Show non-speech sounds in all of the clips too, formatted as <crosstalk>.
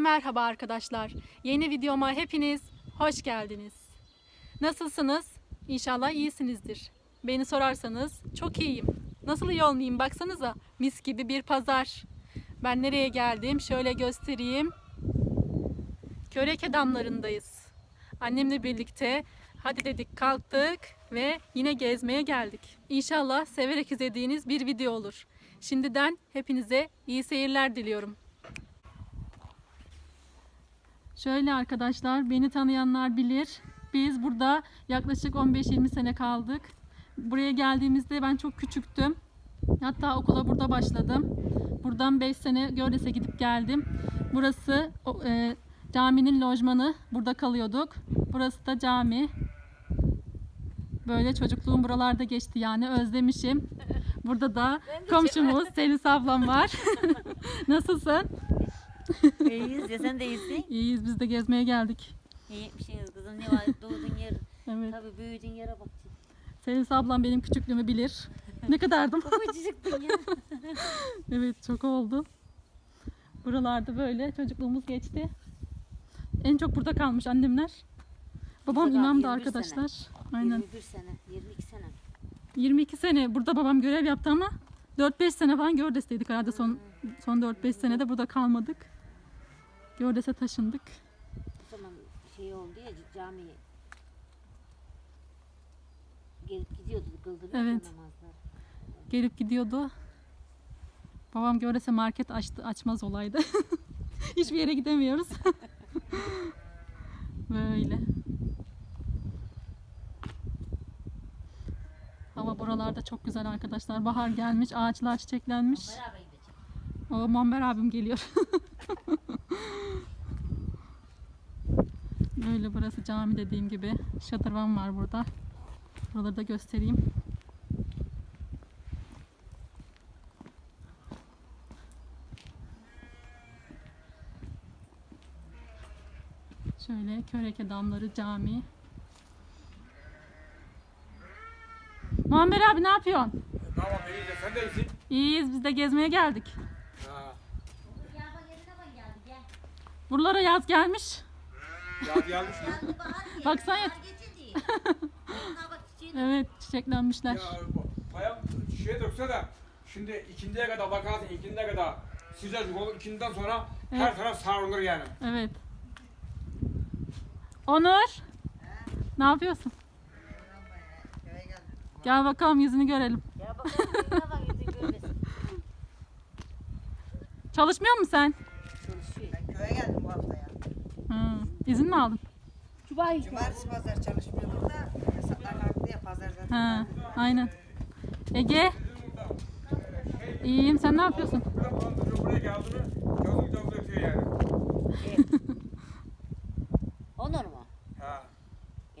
Merhaba arkadaşlar. Yeni videoma hepiniz hoş geldiniz. Nasılsınız? İnşallah iyisinizdir. Beni sorarsanız çok iyiyim. Nasıl iyi olmayayım baksanıza. Mis gibi bir pazar. Ben nereye geldim? Şöyle göstereyim. Köreke damlarındayız. Annemle birlikte hadi dedik kalktık ve yine gezmeye geldik. İnşallah severek izlediğiniz bir video olur. Şimdiden hepinize iyi seyirler diliyorum. Şöyle arkadaşlar beni tanıyanlar bilir. Biz burada yaklaşık 15-20 sene kaldık. Buraya geldiğimizde ben çok küçüktüm. Hatta okula burada başladım. Buradan 5 sene Gördes'e gidip geldim. Burası e, caminin lojmanı. Burada kalıyorduk. Burası da cami. Böyle çocukluğum buralarda geçti yani özlemişim. Burada da komşumuz Selis ablam var. <laughs> Nasılsın? İyiyiz ya sen de iyisin. İyiyiz biz de gezmeye geldik. İyiymişsiniz kızım ne var doğdun yer. Evet. Tabii büyüdün yere bak. Selis ablam benim küçüklüğümü bilir. Ne kadardım? Babacıktın ya. <laughs> evet çok oldu. Buralarda böyle çocukluğumuz geçti. En çok burada kalmış annemler. Babam Burada imam da 21 arkadaşlar. Aynen. 21 sene, 22 sene. 22 sene burada babam görev yaptı ama 4-5 sene falan Gördes'teydik herhalde son son 4-5 senede burada kalmadık. Gördes'e taşındık. O zaman şey oldu ya cami gelip gidiyordu kıldırıyor Evet. namazlar. Gelip gidiyordu. Babam Gördes'e market açtı açmaz olaydı. <laughs> Hiçbir yere gidemiyoruz. <laughs> Böyle. Hava buralarda çok güzel arkadaşlar. Bahar gelmiş, ağaçlar çiçeklenmiş. Beraber O Mamber abim geliyor. <laughs> Böyle burası cami dediğim gibi. Şadırvan var burada. Buraları da göstereyim. Şöyle Köreke Damları Camii. Muammer abi ne yapıyorsun? Tamam iyice sen de iyisin. İyiyiz biz de gezmeye geldik. Ha. Buralara yaz gelmiş. Ya gelmiş mi? Baksana. Evet çiçeklenmişler. Ya bayan şişeye dökse de şimdi ikindiye kadar bakarsın ikindiye kadar sıcacık olur ikinden sonra her Evet. taraf sarılır yani. Evet. Onur. Ne yapıyorsun? Gel bakalım yüzünü görelim. Ya bakalım ne görmesin. Çalışmıyor musun sen? Köye geldim bu hafta ya. Hı. İzin mi aldın? Cumartesi pazar çalışmıyordum da yasaklar kalktı ya pazar zaten. Ha, aynen. Ege. İyiyim sen ne yapıyorsun? Buraya geldi mi yazık ötüyor yani. Onur mu? Ha.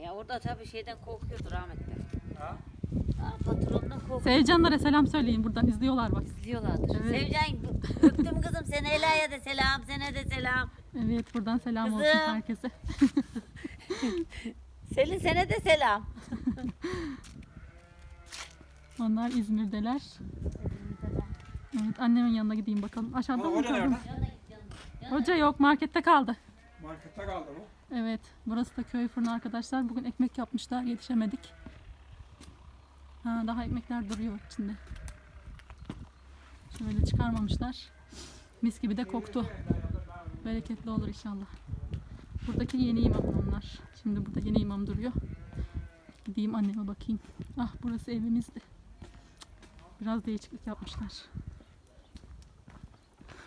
Ya orada tabii şeyden korkuyordu rahmetli. Ha. Aa, korkuyor. Sevcanlara selam söyleyin buradan izliyorlar bak. İzliyorlardır. Evet. Sevcan öptüm kızım seni Ela'ya de selam, sana de selam. Evet buradan selam olsun Kızım. herkese. <laughs> Selin sana de selam. <laughs> Onlar İzmir'deler. Evet annemin yanına gideyim bakalım. Aşağıda Ama mı hoca nerede? Hoca yok markette kaldı. Markette kaldı mı? Evet, burası da köy fırını arkadaşlar. Bugün ekmek yapmışlar, yetişemedik. Ha, daha ekmekler duruyor içinde. Şöyle çıkarmamışlar. Mis gibi de koktu. Bereketli olur inşallah. Buradaki yeni imam onlar. Şimdi burada yeni imam duruyor. Gideyim anneme bakayım. Ah burası evimizdi. Biraz değişiklik yapmışlar.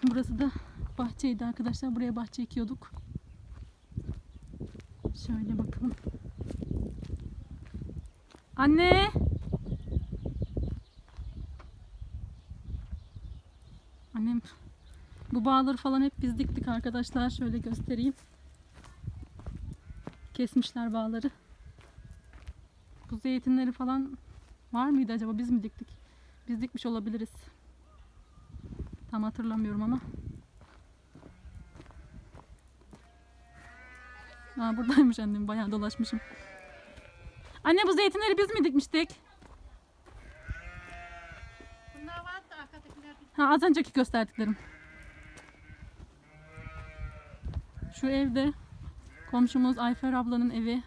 Burası da bahçeydi arkadaşlar. Buraya bahçe ekiyorduk. Şöyle bakalım. Anne! Annem bu bağları falan hep biz diktik arkadaşlar. Şöyle göstereyim. Kesmişler bağları. Bu zeytinleri falan var mıydı acaba? Biz mi diktik? Biz dikmiş olabiliriz. Tam hatırlamıyorum ama. Aa, buradaymış annem. Bayağı dolaşmışım. Anne bu zeytinleri biz mi dikmiştik? Ha, az önceki gösterdiklerim. Şu evde komşumuz Ayfer ablanın evi.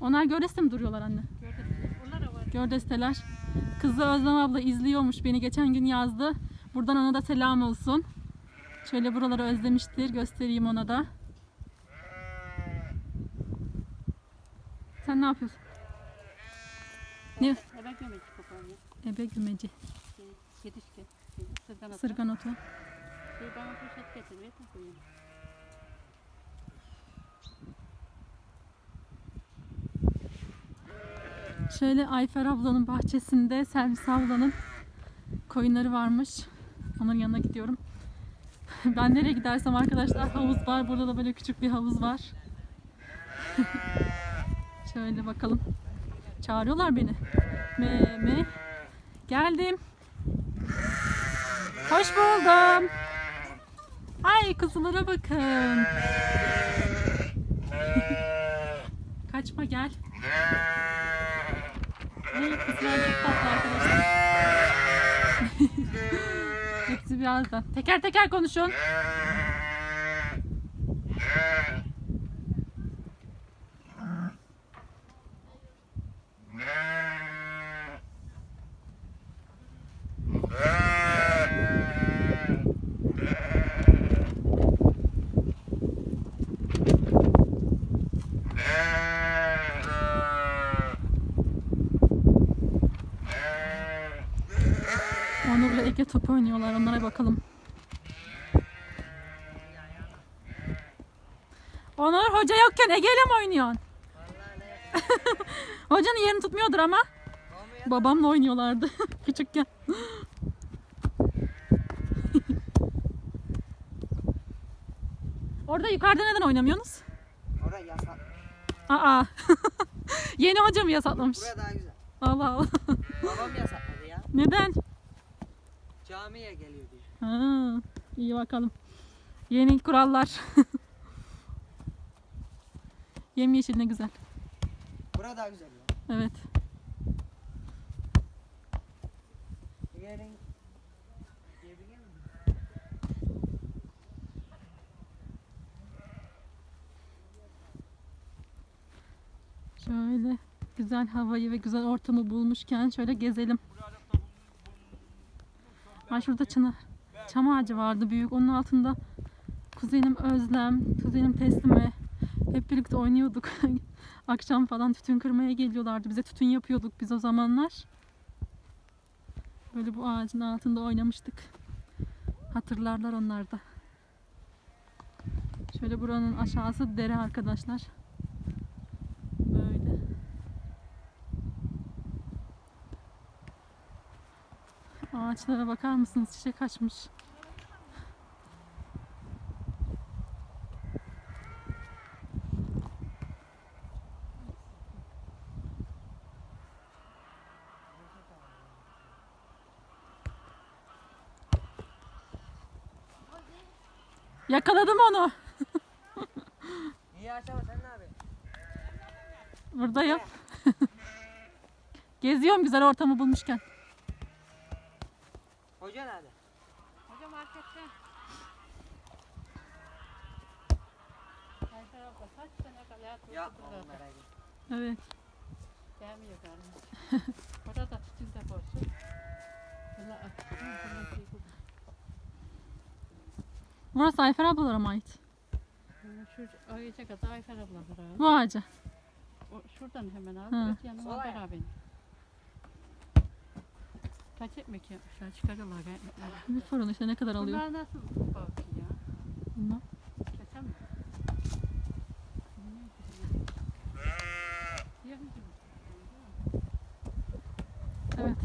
Onlar Gördes'te mi duruyorlar anne? Gördes'teler. Kızı Özlem abla izliyormuş. Beni geçen gün yazdı. Buradan ona da selam olsun. Şöyle buraları özlemiştir. Göstereyim ona da. Sen ne yapıyorsun? Ne? Eve gömeci koparıyor. Ebe gümeci. Şey, Yetişkin. Şey, Sırgan atı. Sırgan otu. Şey, bana poşet getir. Ver de koyayım. Şöyle Ayfer ablanın bahçesinde Servis ablanın koyunları varmış. Onların yanına gidiyorum. <laughs> Ben nereye gidersem arkadaşlar havuz var. Burada da böyle küçük bir havuz var. <laughs> Şöyle bakalım. Çağırıyorlar beni. Me me. Geldim. Hoş buldum. Ay kızılara bakın. <laughs> Kaçma gel. Ay kızlar çok tatlı arkadaşlar. <laughs> Hepsi birazdan. Teker teker konuşun. Onur'la Ege top oynuyorlar. Onlara bakalım. Onur hoca yokken Ege'yle mi oynuyorsun? <laughs> Hocanın yerini tutmuyordur ama. Babamla oynuyorlardı <laughs> küçükken. <laughs> Orada yukarıda neden oynamıyorsunuz? Oraya yasak. Aa. Yeni hoca mı yasaklamış? Buraya daha güzel. Allah Allah. Babam yasakladı ya. Neden? Camiye geliyor diye. Ha, iyi bakalım. Yeni kurallar. <laughs> Yemyeşil ne güzel. Buraya daha güzel ya. Evet. Şöyle güzel havayı ve güzel ortamı bulmuşken şöyle gezelim. Ay şurada çınar. Çam ağacı vardı büyük. Onun altında kuzenim Özlem, kuzenim Teslime hep birlikte oynuyorduk. <laughs> Akşam falan tütün kırmaya geliyorlardı. Bize tütün yapıyorduk biz o zamanlar. Böyle bu ağacın altında oynamıştık. Hatırlarlar onlar da. Şöyle buranın aşağısı dere arkadaşlar. Ağaçlara bakar mısınız? Çiçek açmış. Yakaladım onu. İyi akşamlar sen ne yapıyorsun? Buradayım. <laughs> Geziyorum güzel ortamı bulmuşken. Hoca nerede? Hoca markette. Ayfer abla kaç sene kadar Ya merak etme. Evet. Gelmiyor galiba. <laughs> Orada da tütün şey bu. Burası Ayfer ablalara mı ait? Bunlar Şu ağaca kadar Ayfer abla var abi. Bu ağaca. O, şuradan hemen abi. Öte yanıma beraber. Kaç ekmek yapmışlar çıkarıyorlar ekmekleri. Bir sorun işte ne kadar alıyor? Bunlar nasıl balık ya? Bunlar. Kesem mi? Evet.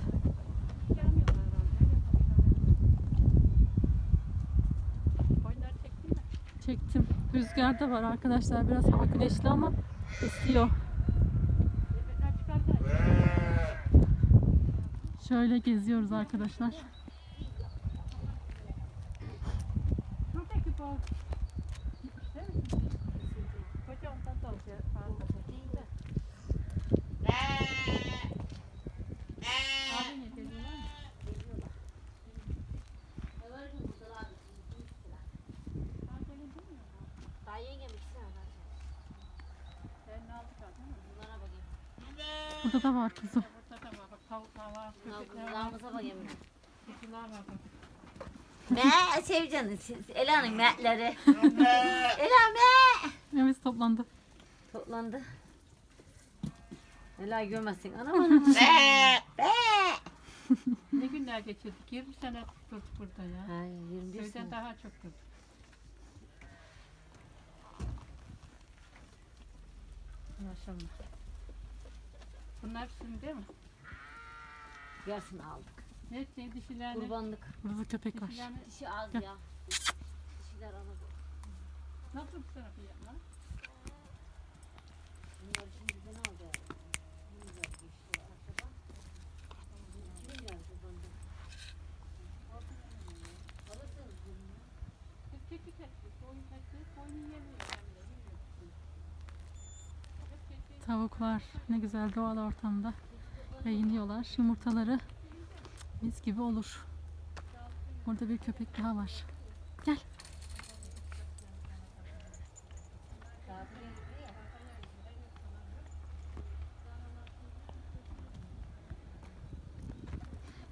Çektim. Rüzgar da var arkadaşlar. Biraz hava güneşli ama esiyor. Ekmekler çıkardı. Şöyle geziyoruz arkadaşlar. Şuradaki bu. Değil mi? Koca ondan da alacak. Fazla değil de. Abi ne geliyorlar mı? Ha, gelin değil mi? Daha yengem Elini aldık ha, değil mi? Bunlara bakayım. Burada da var kuzu. Burada da var. Bak tavuklar var. Bunlar Köpekler var. kızlarımıza bakayım. Kuzular var. bak. Me Sevcan'ın, Ela'nın me'leri. Ela me. <laughs> Evet toplandı. Toplandı. Ela görmezsin. Anam <laughs> anam. Be. Be. <laughs> Ne günler geçirdik? 20 sene durduk burada ya. Ay 21 Köyden sene. daha çok durduk. Maşallah. Bunlar sizin değil mi? Yarısını aldık. Ne şey dişilerini? Kurbanlık. Burada da köpek var. Dişilerini Dişi az ya. Dişiler anladı. nasıl bu tarafı yapma? Bunlar şimdi bizden aldı. Geçti. Alırsınız bunu. Hep koyun koyun yemiyor. Hep. Tavuklar ne güzel doğal ortamda yayınlıyorlar. Yumurtaları mis gibi olur. Burada bir köpek daha var. Gel.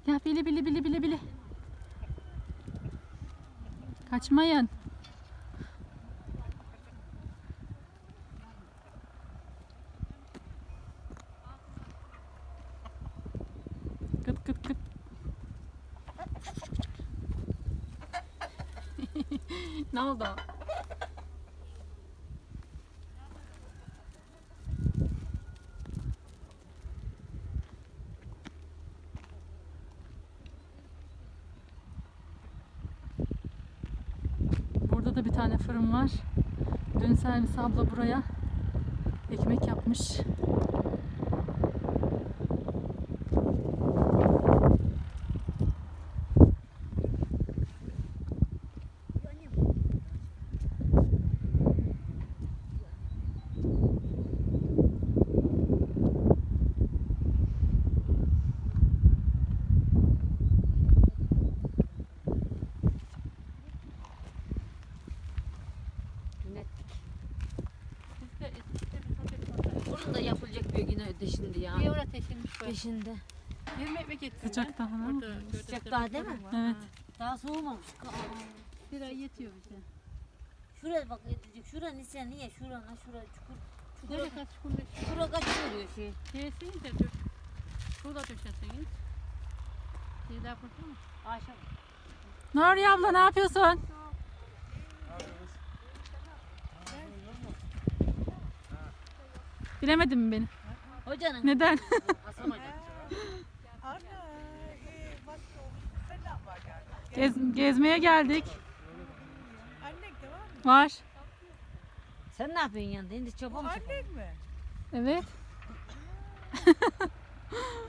Gel bili bili bili bili bili. Kaçmayın. Oldu? Burada da bir tane fırın var. Dün servis abla buraya ekmek yapmış. Yönettik. Bizde eskide bir köpek vardı. Bunun da yapılacak bir yine öde şimdi ya. Bir oraya Peşinde. 20 ekmek getirdim. Sıcak daha? Orada gördüm. Sıcak daha değil mi? Evet. Daha soğumamış. Bir ay yetiyor bize. Şuraya bak yetecek. Şura nise niye? Şurana şura çukur. Şuraya kaç kuruş çukura kaç oluyor şey? Şeysiniz de dök. Şurada döşesiniz. Şeyler burada mı? Ayşe. Nuriye abla ne yapıyorsun? Bilemedin mi beni? Hocanın. Neden? Hasan Hoca. O. Gez- gezmeye geldik. Annen de var mı? Var. Sen ne yapıyorsun yanında? Şimdi çoban mı? Annen mi? Evet. <laughs>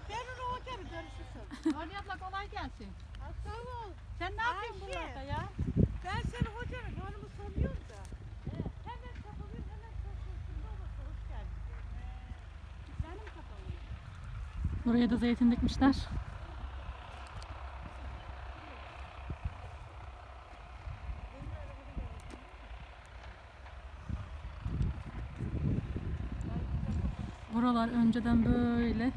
Ben onu hocanı görüşürsün. Nuri abla kolay gelsin. Ol. Sen ne yapıyorsun Ayşe. buralarda ya? Ben senin hocanın hanımı soruyorum da. Hemen kapılır, hemen kapılsın. olursa hoş geldin. Benim kafamı. Buraya da zeytin dikmişler. Buralar önceden böyle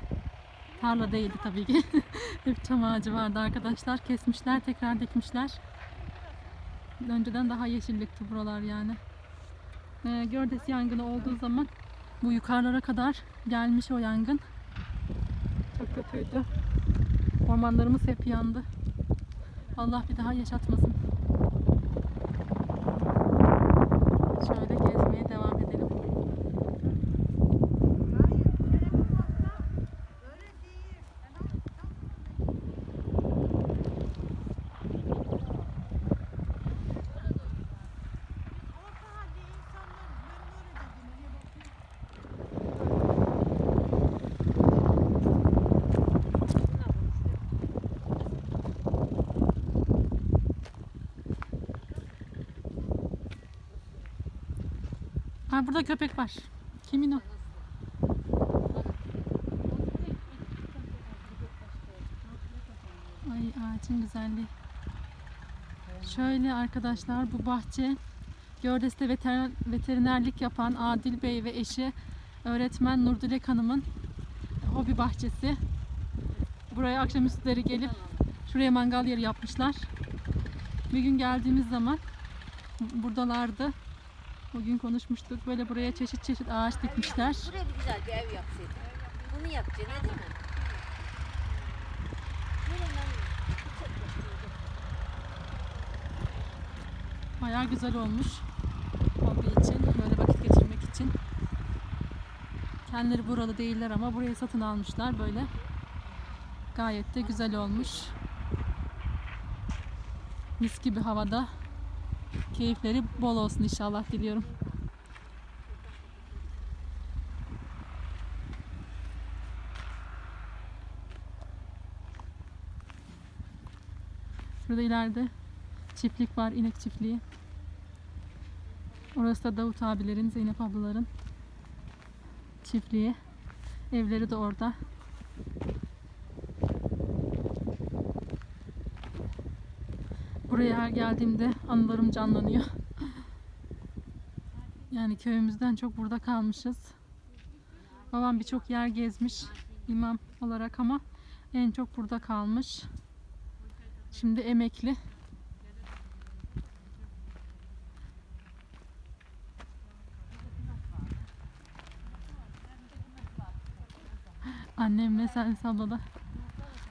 tarla değildi tabii ki. <laughs> Hep çam ağacı vardı arkadaşlar. Kesmişler, tekrar dikmişler. Önceden daha yeşillikti buralar yani. Ee, Gördes yangını olduğu zaman bu yukarılara kadar gelmiş o yangın. Çok kötüydü. Ormanlarımız hep yandı. Allah bir daha yaşatmasın. Şöyle gezmeye devam edelim. Öyle değil. Orta halde insanlar ben böyle dedim. Hani Ha burada köpek var. Kimin o? Ay ağacın güzelliği. Şöyle arkadaşlar bu bahçe Gördes'te veter, veterinerlik yapan Adil Bey ve eşi öğretmen Nurdilek Hanım'ın hobi bahçesi. Buraya akşamüstleri gelip şuraya mangal yeri yapmışlar. Bir gün geldiğimiz zaman buradalardı. Bugün konuşmuştuk. Böyle buraya çeşit çeşit ağaç dikmişler. Buraya bir güzel bir ev yapsaydık. Bunu yapacaksın ne değil mi? Bayağı güzel olmuş. Hobi için, böyle vakit geçirmek için. Kendileri buralı değiller ama burayı satın almışlar böyle. Gayet de güzel olmuş. Mis gibi havada. Keyifleri bol olsun inşallah diliyorum. Şurada ileride çiftlik var, inek çiftliği. Orası da Davut abilerin, Zeynep ablaların çiftliği. Evleri de orada. Buraya her geldiğimde anılarım canlanıyor. Yani köyümüzden çok burada kalmışız. Babam birçok yer gezmiş imam olarak ama en çok burada kalmış. Şimdi emekli. Annemle Servis abla da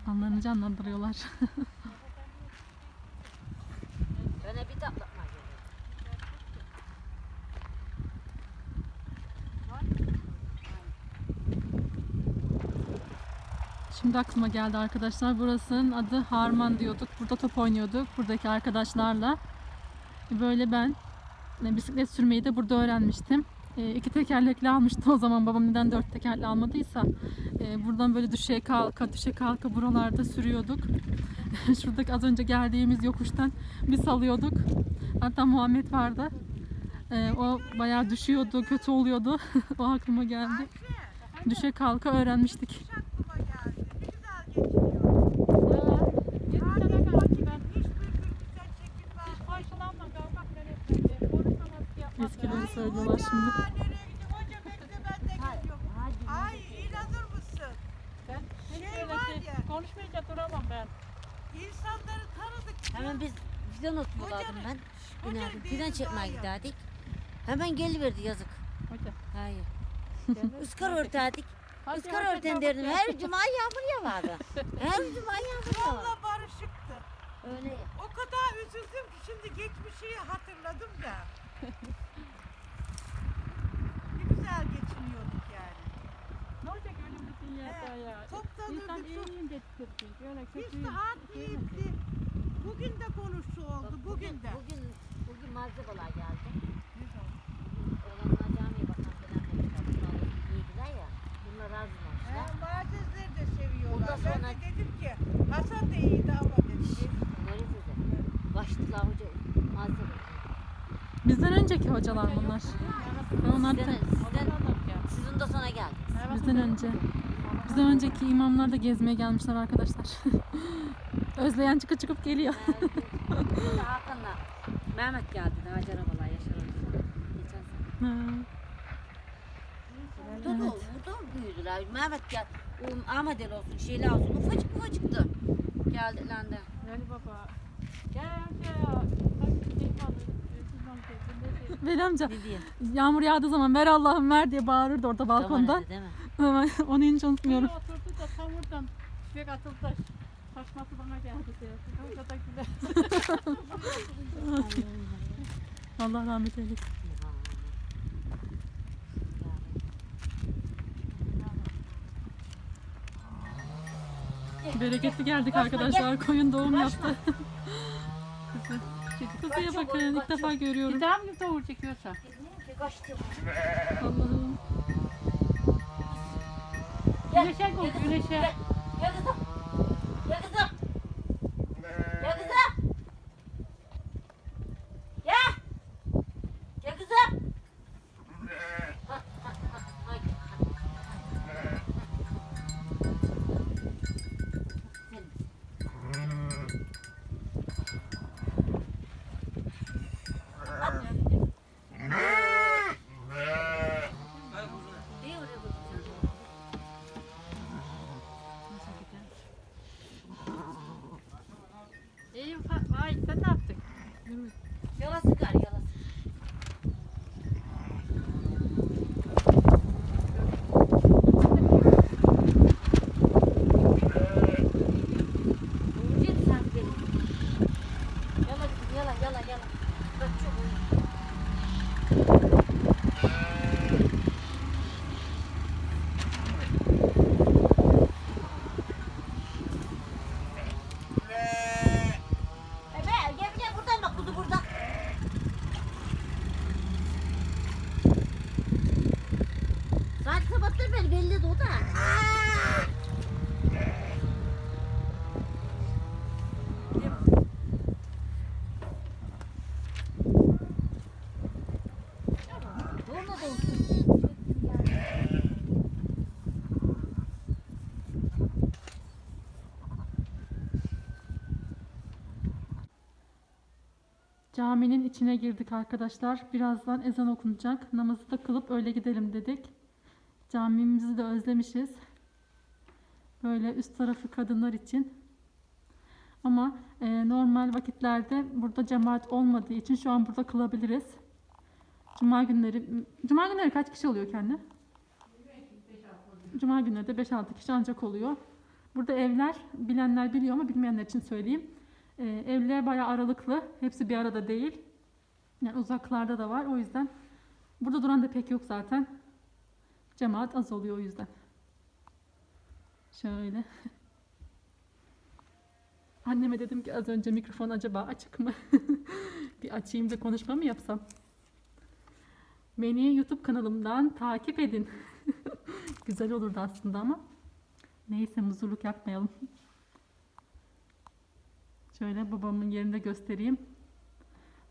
anlarını canlandırıyorlar. <laughs> Bana bir tatlatma gelin. Şimdi aklıma geldi arkadaşlar. Burasının adı Harman diyorduk. Burada top oynuyorduk buradaki arkadaşlarla. Böyle ben e, bisiklet sürmeyi de burada öğrenmiştim. E, iki tekerlekli almıştı o zaman babam neden dört tekerli almadıysa. E, buradan böyle düşe kalka düşe kalka buralarda sürüyorduk. <laughs> Şuradaki az önce geldiğimiz yokuştan bir salıyorduk. Hatta Muhammed vardı. E, o bayağı düşüyordu, kötü oluyordu. <laughs> o aklıma geldi. Düşe kalka öğrenmiştik. aklıma geldi. Ne güzel geçiniyor. Hiçbir gürültüden çekinmez. Karşılanma kalmak nereye Konuşamaz ki yapmaz. Eskileri söylüyorlar şimdi. Aa, nereye gideyim? Hoca bekle ben de geliyorum. Hadi. Ay inanır mısın? Ben Şey var şey, ya. konuşmayınca duramam ben. İnsanları tanıdık. Hemen biz fidan Hocanın- ben. değeri Fidan çekmeye giderdik. Hemen geliverdi yazık. Hoca. Hayır. Iskar örterdik. Iskar örten derdim. Her cuma yağmur yağardı. Her cuma yağmur yağardı. Valla barışıktı. Öyle ya. O kadar üzüldüm ki şimdi geçmişi hatırladım da. <laughs> güzel geçiniyorduk yani. Ne olacak öyle bir dünyada He, ya? toplanırdık, İnsan iyiliğin getirdi. Öyle kötü. Biz rahat iyiydi. Bugün de konuştu oldu. Bugün de. Bugün, bugün malzemeler geldi. Oğlanlar camiye bakan falan demişler. Bunlar ya. Bunlar He, razılaştılar. Muazzezleri de seviyorlar. Ondan Ben sonra- de dedim ki Hasan da iyiydi ama dedim. Bunları dedi. Başlıklar hoca malzeme. Bizden önceki hocalar bunlar. Ve onlar da Sizden, sizden, ya. siz ondan sonra geldiniz. bizden önce. Bizden önceki imamlar da gezmeye gelmişler arkadaşlar. <laughs> Özleyen çıkıp çıkıp geliyor. Hakan'la Mehmet geldi de Hacer ablalar Yaşar abla. Geçen sene. Burada da, burada da büyüdüler. Mehmet gel. O Ahmet el olsun, şeyler olsun. Ufacık ufacıktı. Geldiler de. Veli baba. Gel şey ya. Bak şey var. Sizden şey. Veli amca Ne diye? yağmur yağdığı zaman ver Allah'ım ver diye bağırırdı orada Tamam balkondan. dedi, değil <laughs> mi? Onu hiç unutmuyorum. Böyle oturdu da tam oradan tüfek atıldı da taşması bana geldi diye. Hoca da güler. <laughs> Allah rahmet eylesin. Bereketli geldik arkadaşlar. Koyun doğum yaptı. <laughs> Kızıya bakın ilk defa görüyorum. Bir daha mı doğru çekiyorsa? Allah'ım. Güneşe koy güneşe. Gel kızım. Ay ben ne yaptık? Değil mi? Yalası gari. Caminin içine girdik arkadaşlar. Birazdan ezan okunacak. Namazı da kılıp öyle gidelim dedik. Camimizi de özlemişiz. Böyle üst tarafı kadınlar için. Ama e, normal vakitlerde burada cemaat olmadığı için şu an burada kılabiliriz. Cuma günleri Cuma günleri kaç kişi oluyor kendi? Cuma günleri de 5-6 kişi ancak oluyor. Burada evler bilenler biliyor ama bilmeyenler için söyleyeyim. Ee, evler bayağı aralıklı. Hepsi bir arada değil. Yani uzaklarda da var. O yüzden burada duran da pek yok zaten. Cemaat az oluyor o yüzden. Şöyle. <laughs> Anneme dedim ki az önce mikrofon acaba açık mı? <laughs> bir açayım da konuşma mı yapsam? Beni YouTube kanalımdan takip edin. <laughs> Güzel olurdu aslında ama. Neyse muzurluk yapmayalım. Şöyle babamın yerini de göstereyim.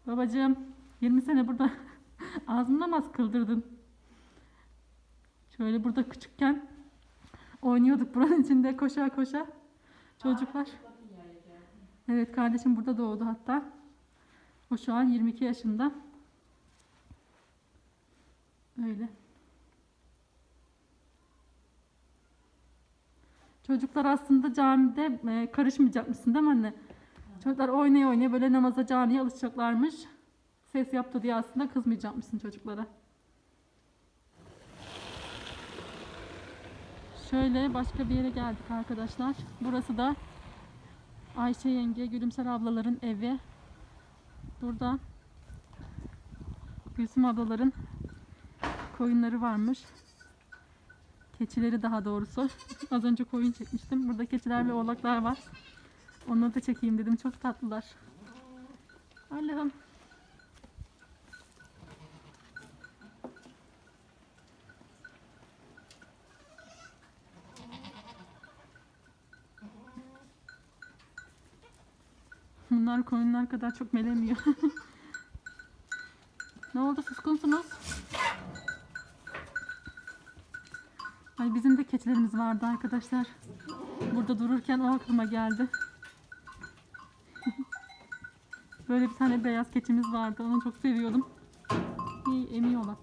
Babacığım 20 sene burada <laughs> ağzını namaz kıldırdın. Şöyle burada küçükken oynuyorduk buranın içinde koşa koşa. Çocuklar. Evet kardeşim burada doğdu hatta. O şu an 22 yaşında. Öyle. Çocuklar aslında camide e, karışmayacakmışsın değil mi anne? Çocuklar oynaya oynaya böyle namaza camiye alışacaklarmış. Ses yaptı diye aslında kızmayacakmışsın çocuklara. Şöyle başka bir yere geldik arkadaşlar. Burası da Ayşe yenge, Gülümser ablaların evi. Burada Gülsüm ablaların koyunları varmış. Keçileri daha doğrusu. Az önce koyun çekmiştim. Burada keçiler ve oğlaklar var. Onları da çekeyim dedim. Çok tatlılar. Allah'ım. Bunlar koyunlar kadar çok melemiyor. <laughs> ne oldu suskunsunuz? Ay bizim de keçilerimiz vardı arkadaşlar. Burada dururken o aklıma geldi. Böyle bir tane beyaz keçimiz vardı. Onu çok seviyordum. İyi emiyorlar.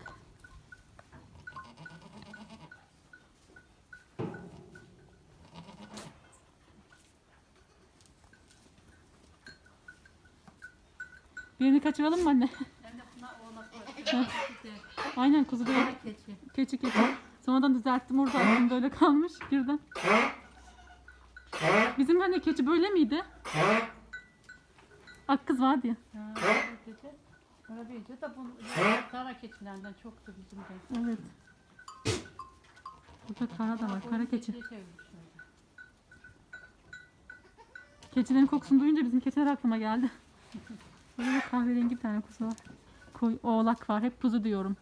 Birini kaçıralım mı anne? <laughs> Aynen kuzu değil. Keçi keçi. Sonradan düzelttim orada aklımda öyle kalmış birden. Bizim hani keçi böyle miydi? Ak kız vardı ya. Ha, dedi. De bu kara keçilerden çoktu bizim de. Evet. Burada kara da var. Kara keçi. Keçilerin kokusunu duyunca bizim keçiler aklıma geldi. <laughs> Bir kahverengi bir tane kuzu var. Koy, oğlak var. Hep kuzu diyorum.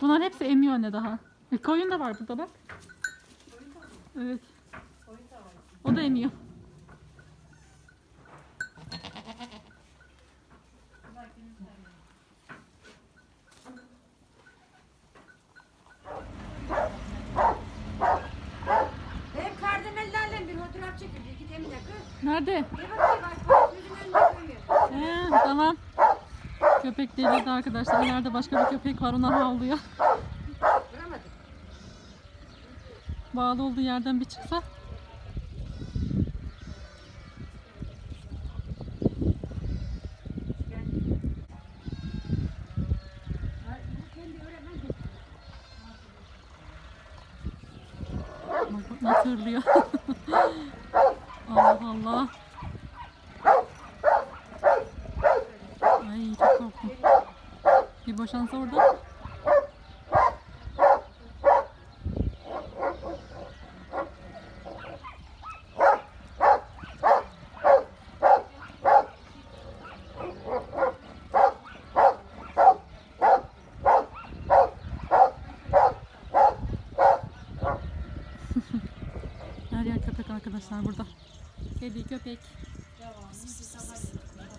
Bunlar hepsi emiyor anne daha. E, koyun da var burada bak. Evet. O da emiyor. Hep kardemellerle bir fotoğraf çekildi. Git Emine kız. Nerede? He, tamam. Köpek delirdi arkadaşlar. Nerede başka bir köpek var ona havlıyor. Bağlı olduğu yerden bir çıksa. Bak bak nasıl hırlıyor. Allah Allah. Ay çok korktum. Bir boşansa orada. <laughs> Her yer köpek arkadaşlar burada. Kedi, köpek.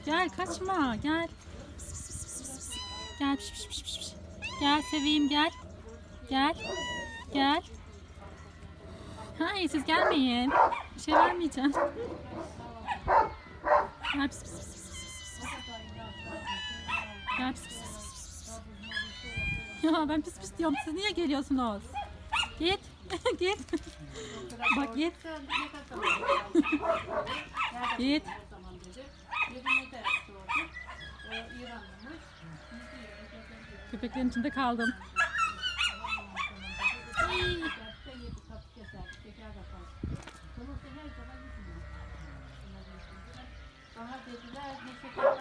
Gel kaçma gel. Gel seveyim gel. Gel. Gel. Hayır siz gelmeyin. Bir şey vermeyeceğim. Gel pis pis pis pis pis pis. Gel pis pis pis pis pis. Ya ben pis pis diyorum. Siz niye geliyorsunuz? Git. Git. Bak git. Git. Köpeklerin içinde kaldım. Bana dediler ne şeker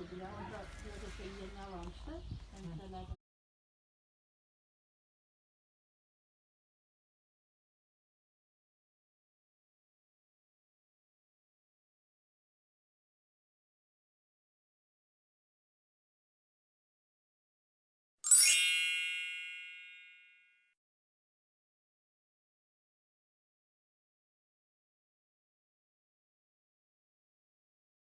dediler. Orada şey yerine almıştı.